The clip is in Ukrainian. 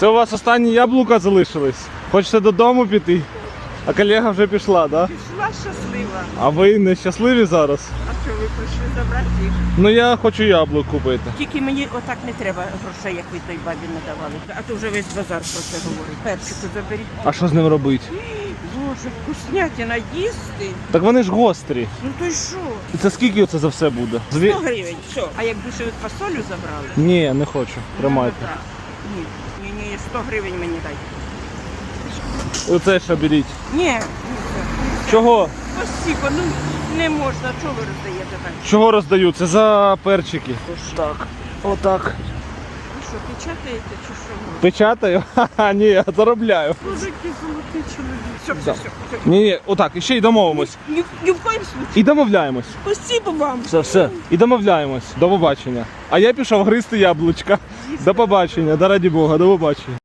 Це у вас останні яблука залишились. Хочете додому піти? А колега вже пішла, да? Пішла щаслива. А ви не щасливі зараз? А що ви прийшли забрати їх? Ну я хочу яблук купити. Тільки мені отак не треба грошей, як ви той бабі надавали. А то вже весь базар про це говорить. Перчику заберіть. А що з ним робити? Боже, вкуснятина їсти. Так вони ж гострі. Ну то й що? І Це скільки це за все буде? 100 гривень. Все. А якби ще ви фасолю забрали? Ні, не хочу. Тримайте. Ну, так. Ні, ні, ні, 100 гривень мені дай. Оце ще беріть. Ні, ні, Чого? Спасибо, ну не можна. Чого ви роздаєте так? Чого роздаю? Це за перчики. Ось Так. Отак. Що, печатаєте чи що? Печатаю? Ха-ха, ні, я заробляю. Боже, який золотий чоловік. Все, все, Да. все. все. Ні, ні, отак, і ще й домовимось. Ні, ні в коїм случаю. І домовляємось. Спасибо вам. Все, все. І домовляємось. До побачення. А я пішов гризти яблучка. До побачення, да раді Бога, до побачення.